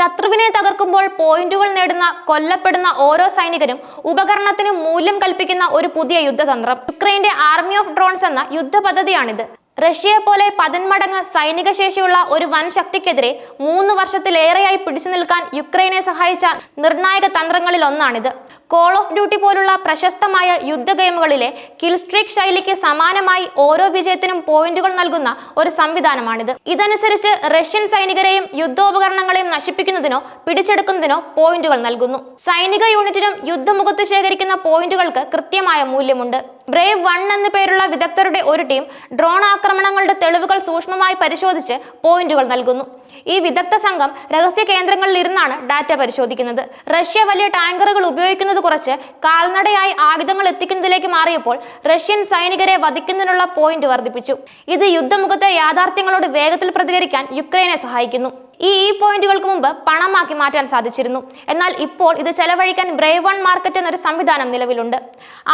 ശത്രുവിനെ തകർക്കുമ്പോൾ പോയിന്റുകൾ നേടുന്ന കൊല്ലപ്പെടുന്ന ഓരോ സൈനികരും ഉപകരണത്തിന് മൂല്യം കൽപ്പിക്കുന്ന ഒരു പുതിയ യുദ്ധതന്ത്രം. യുക്രൈന്റെ ആർമി ഓഫ് ഡ്രോൺസ് എന്ന യുദ്ധ പദ്ധതിയാണിത് റഷ്യയെ പോലെ പതിന്മടങ്ങ് സൈനിക ശേഷിയുള്ള ഒരു വൻ ശക്തിക്കെതിരെ മൂന്ന് വർഷത്തിലേറെയായി പിടിച്ചു നിൽക്കാൻ യുക്രൈനെ സഹായിച്ച നിർണായക തന്ത്രങ്ങളിൽ ഒന്നാണിത്. കോൾ ഓഫ് ഡ്യൂട്ടി പോലുള്ള പ്രശസ്തമായ യുദ്ധ ഗെയിമുകളിലെ കിൽ സ്ട്രീക്ക് ശൈലിക്ക് സമാനമായി ഓരോ വിജയത്തിനും പോയിന്റുകൾ നൽകുന്ന ഒരു സംവിധാനമാണിത്. ഇതനുസരിച്ച് റഷ്യൻ സൈനികരെയും യുദ്ധോപകരണങ്ങളെയും നശിപ്പിക്കുന്നതിനോ പിടിച്ചെടുക്കുന്നതിനോ പോയിന്റുകൾ നൽകുന്നു. സൈനിക യൂണിറ്റിനും യുദ്ധമുഖത്ത് ശേഖരിക്കുന്ന പോയിന്റുകൾക്ക് കൃത്യമായ മൂല്യമുണ്ട്. ബ്രേവ് വൺ എന്ന പേരുള്ള വിദഗ്ധരുടെ ഒരു ടീം ഡ്രോൺ ആക്രമണങ്ങളുടെ തെളിവുകൾ സൂക്ഷ്മമായി പരിശോധിച്ച് പോയിന്റുകൾ നൽകുന്നു. ഈ വിദഗ്ധ സംഘം രഹസ്യ കേന്ദ്രങ്ങളിൽ ഇരുന്നാണ് ഡാറ്റ പരിശോധിക്കുന്നത്. റഷ്യ വലിയ ടാങ്കറുകൾ ഉപയോഗിക്കുന്നത് കുറച്ച് കാൽനടയായി ആയുധങ്ങൾ എത്തിക്കുന്നതിലേക്ക് മാറിയപ്പോൾ റഷ്യൻ സൈനികരെ വധിക്കുന്നതിനുള്ള പോയിന്റ് വർദ്ധിപ്പിച്ചു. ഇത് യുദ്ധമുഖത്തെ യാഥാർത്ഥ്യങ്ങളോട് വേഗത്തിൽ പ്രതികരിക്കാൻ യുക്രൈനെ സഹായിക്കുന്നു. ഈ ഈ പോയിന്റുകൾക്ക് മുമ്പ് പണമാക്കി മാറ്റാൻ സാധിച്ചിരുന്നു. എന്നാൽ ഇപ്പോൾ ഇത് ചെലവഴിക്കാൻ ബ്രേവൺ വൺ മാർക്കറ്റ് എന്നൊരു സംവിധാനം നിലവിലുണ്ട്.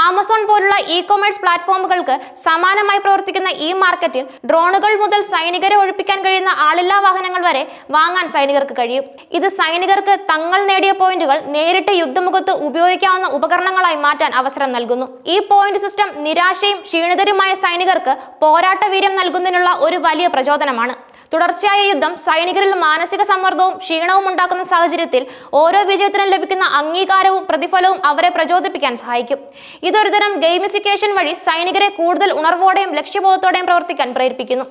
ആമസോൺ പോലുള്ള ഇ കൊമേഴ്സ് പ്ലാറ്റ്ഫോമുകൾക്ക് സമാനമായി പ്രവർത്തിക്കുന്ന ഈ മാർക്കറ്റിൽ ഡ്രോണുകൾ മുതൽ സൈനികരെ ഒഴിപ്പിക്കാൻ കഴിയുന്ന ആളില്ലാ വാഹനങ്ങൾ വരെ വാങ്ങാൻ സൈനികർക്ക് കഴിയും. ഇത് സൈനികർക്ക് തങ്ങൾ നേടിയ പോയിന്റുകൾ നേരിട്ട് യുദ്ധമുഖത്ത് ഉപയോഗിക്കാവുന്ന ഉപകരണങ്ങളായി മാറ്റാൻ അവസരം നൽകുന്നു. ഈ പോയിന്റ് സിസ്റ്റം നിരാശയും ക്ഷീണിതരുമായ സൈനികർക്ക് പോരാട്ട വീര്യം നൽകുന്നതിനുള്ള ഒരു വലിയ പ്രചോദനമാണ്. തുടർച്ചയായ യുദ്ധം സൈനികരിൽ മാനസിക സമ്മർദ്ദവും ക്ഷീണവും ഉണ്ടാക്കുന്ന സാഹചര്യത്തിൽ ഓരോ വിജയത്തിനും ലഭിക്കുന്ന അംഗീകാരവും പ്രതിഫലവും അവരെ പ്രചോദിപ്പിക്കാൻ സഹായിക്കും. ഇതൊരുതരം ഗെയിമിഫിക്കേഷൻ വഴി സൈനികരെ കൂടുതൽ ഉണർവോടെയും ലക്ഷ്യബോധത്തോടെയും പ്രവർത്തിക്കാൻ പ്രേരിപ്പിക്കുന്നു.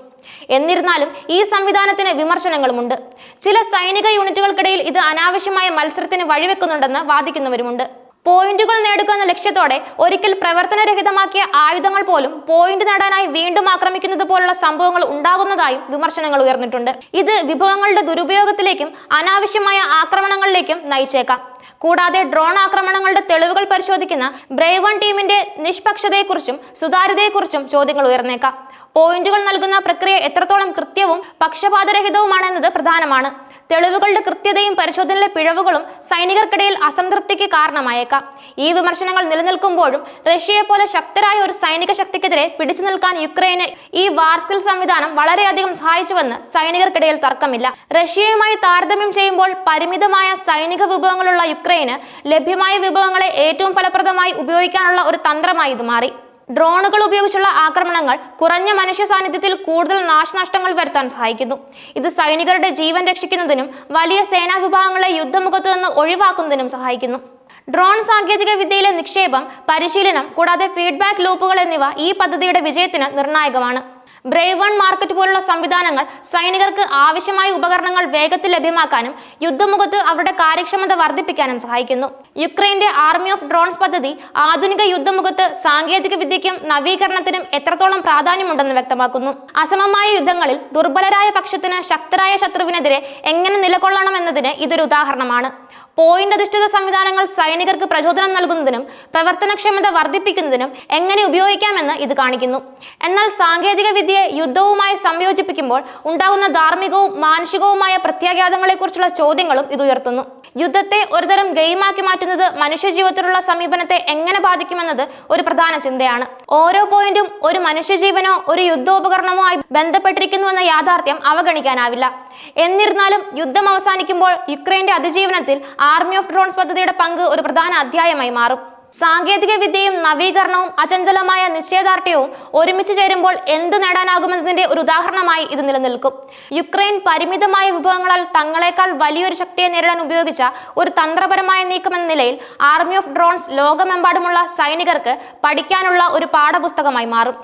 എന്നിരുന്നാലും ഈ സംവിധാനത്തിന് വിമർശനങ്ങളുമുണ്ട്. ചില സൈനിക യൂണിറ്റുകൾക്കിടയിൽ ഇത് അനാവശ്യമായ മത്സരത്തിന് വഴിവെക്കുന്നുണ്ടെന്ന് വാദിക്കുന്നവരുമുണ്ട്. പോയിന്റുകൾ നേടുക എന്ന ലക്ഷ്യത്തോടെ ഒരിക്കൽ പ്രവർത്തനരഹിതമാക്കിയ ആയുധങ്ങൾ പോലും പോയിന്റ് നേടാനായി വീണ്ടും ആക്രമിക്കുന്നത് പോലുള്ള സംഭവങ്ങൾ ഉണ്ടാകുന്നതായും വിമർശനങ്ങൾ ഉയർന്നിട്ടുണ്ട്. ഇത് വിഭവങ്ങളുടെ ദുരുപയോഗത്തിലേക്കും അനാവശ്യമായ ആക്രമണങ്ങളിലേക്കും നയിച്ചേക്കാം. കൂടാതെ ഡ്രോൺ ആക്രമണങ്ങളുടെ തെളിവുകൾ പരിശോധിക്കുന്ന ബ്രേവ് വൺ ടീമിന്റെ നിഷ്പക്ഷതയെക്കുറിച്ചും സുതാര്യതയെക്കുറിച്ചും ചോദ്യങ്ങൾ ഉയർന്നേക്കാം. പോയിന്റുകൾ നൽകുന്ന പ്രക്രിയ എത്രത്തോളം കൃത്യവും പക്ഷപാതരഹിതവുമാണെന്നത് പ്രധാനമാണ്. തെളിവുകളുടെ കൃത്യതയും പരിശോധനയിലെ പിഴവുകളും സൈനികർക്കിടയിൽ അസംതൃപ്തിക്ക് കാരണമായേക്കാം. ഈ വിമർശനങ്ങൾ നിലനിൽക്കുമ്പോഴും റഷ്യയെ പോലെ ശക്തരായ ഒരു സൈനിക ശക്തിക്കെതിരെ പിടിച്ചു നിൽക്കാൻ യുക്രൈന് ഈ വാർസ്കിൽ സംവിധാനം വളരെയധികം സഹായിച്ചുവെന്ന് സൈനികർക്കിടയിൽ തർക്കമില്ല. റഷ്യയുമായി താരതമ്യം ചെയ്യുമ്പോൾ പരിമിതമായ സൈനിക വിഭവങ്ങളുള്ള യുക്രൈന് ലഭ്യമായ വിഭവങ്ങളെ ഏറ്റവും ഫലപ്രദമായി ഉപയോഗിക്കാനുള്ള ഒരു തന്ത്രമായി ഇത് മാറി. ഡ്രോണുകൾ ഉപയോഗിച്ചുള്ള ആക്രമണങ്ങൾ കുറഞ്ഞ മനുഷ്യ സാന്നിധ്യത്തിൽ കൂടുതൽ നാശനഷ്ടങ്ങൾ വരുത്താൻ സഹായിക്കുന്നു. ഇത് സൈനികരുടെ ജീവൻ രക്ഷിക്കുന്നതിനും വലിയ സേനാ വിഭാഗങ്ങളെ യുദ്ധമുഖത്ത് നിന്ന് ഒഴിവാക്കുന്നതിനും സഹായിക്കുന്നു. ഡ്രോൺ സാങ്കേതിക വിദ്യയിലെ നിക്ഷേപം പരിശീലനം കൂടാതെ ഫീഡ്ബാക്ക് ലൂപ്പുകൾ എന്നിവ ഈ പദ്ധതിയുടെ വിജയത്തിന് നിർണായകമാണ്. ബ്രേവ് വൺ മാർക്കറ്റ് പോലുള്ള സംവിധാനങ്ങൾ സൈനികർക്ക് ആവശ്യമായ ഉപകരണങ്ങൾ വേഗത്തിൽ ലഭ്യമാക്കാനും യുദ്ധമുഖത്ത് അവരുടെ കാര്യക്ഷമത വർദ്ധിപ്പിക്കാനും സഹായിക്കുന്നു. യുക്രൈന്റെ ആർമി ഓഫ് ഡ്രോൺസ് പദ്ധതി ആധുനിക യുദ്ധമുഖത്ത് സാങ്കേതിക വിദ്യയ്ക്കും നവീകരണത്തിനും എത്രത്തോളം പ്രാധാന്യമുണ്ടെന്ന് വ്യക്തമാക്കുന്നു. അസമമായ യുദ്ധങ്ങളിൽ ദുർബലരായ പക്ഷത്തിന് ശക്തരായ ശത്രുവിനെതിരെ എങ്ങനെ നിലകൊള്ളണമെന്നതിന് ഇതൊരു ഉദാഹരണമാണ്. പോയിന്റ് അധിഷ്ഠിത സംവിധാനങ്ങൾ സൈനികർക്ക് പ്രചോദനം നൽകുന്നതിനും പ്രവർത്തനക്ഷമത വർദ്ധിപ്പിക്കുന്നതിനും എങ്ങനെ ഉപയോഗിക്കാമെന്ന് ഇത് കാണിക്കുന്നു. എന്നാൽ സാങ്കേതിക വിദ്യയെ യുദ്ധവുമായി സംയോജിപ്പിക്കുമ്പോൾ ഉണ്ടാകുന്ന ധാർമ്മികവും മാനുഷികവുമായ പ്രത്യാഘാതങ്ങളെക്കുറിച്ചുള്ള ചോദ്യങ്ങളും ഇത് ഉയർത്തുന്നു. യുദ്ധത്തെ ഒരുതരം ഗെയിമാക്കി മാറ്റുന്നത് മനുഷ്യജീവിതത്തിലുള്ള സമീപനത്തെ എങ്ങനെ ബാധിക്കുമെന്നത് ഒരു പ്രധാന ചിന്തയാണ്. ഓരോ പോയിന്റും ഒരു മനുഷ്യജീവനോ ഒരു യുദ്ധോപകരണമോ ആയി ബന്ധപ്പെട്ടിരിക്കുന്നുവെന്ന യാഥാർത്ഥ്യം അവഗണിക്കാനാവില്ല. എന്നിരുന്നാലും യുദ്ധം അവസാനിക്കുമ്പോൾ യുക്രൈന്റെ അതിജീവനത്തിൽ ആർമി ഓഫ് ഡ്രോൺസ് പദ്ധതിയുടെ പങ്ക് ഒരു പ്രധാന അധ്യായമായി മാറും. സാങ്കേതിക വിദ്യയും നവീകരണവും അചഞ്ചലമായ നിശ്ചയദാർഢ്യവും ഒരുമിച്ച് ചേരുമ്പോൾ എന്തു നേടാനാകുമെന്നതിന്റെ ഒരു ഉദാഹരണമായി ഇത് നിലനിൽക്കും. യുക്രൈൻ പരിമിതമായ വിഭവങ്ങളാൽ തങ്ങളെക്കാൾ വലിയൊരു ശക്തിയെ നേരിടാൻ ഉപയോഗിച്ച ഒരു തന്ത്രപരമായ നീക്കമെന്ന നിലയിൽ ആർമി ഓഫ് ഡ്രോൺസ് ലോകമെമ്പാടുമുള്ള സൈനികർക്ക് പഠിക്കാനുള്ള ഒരു പാഠപുസ്തകമായി മാറും.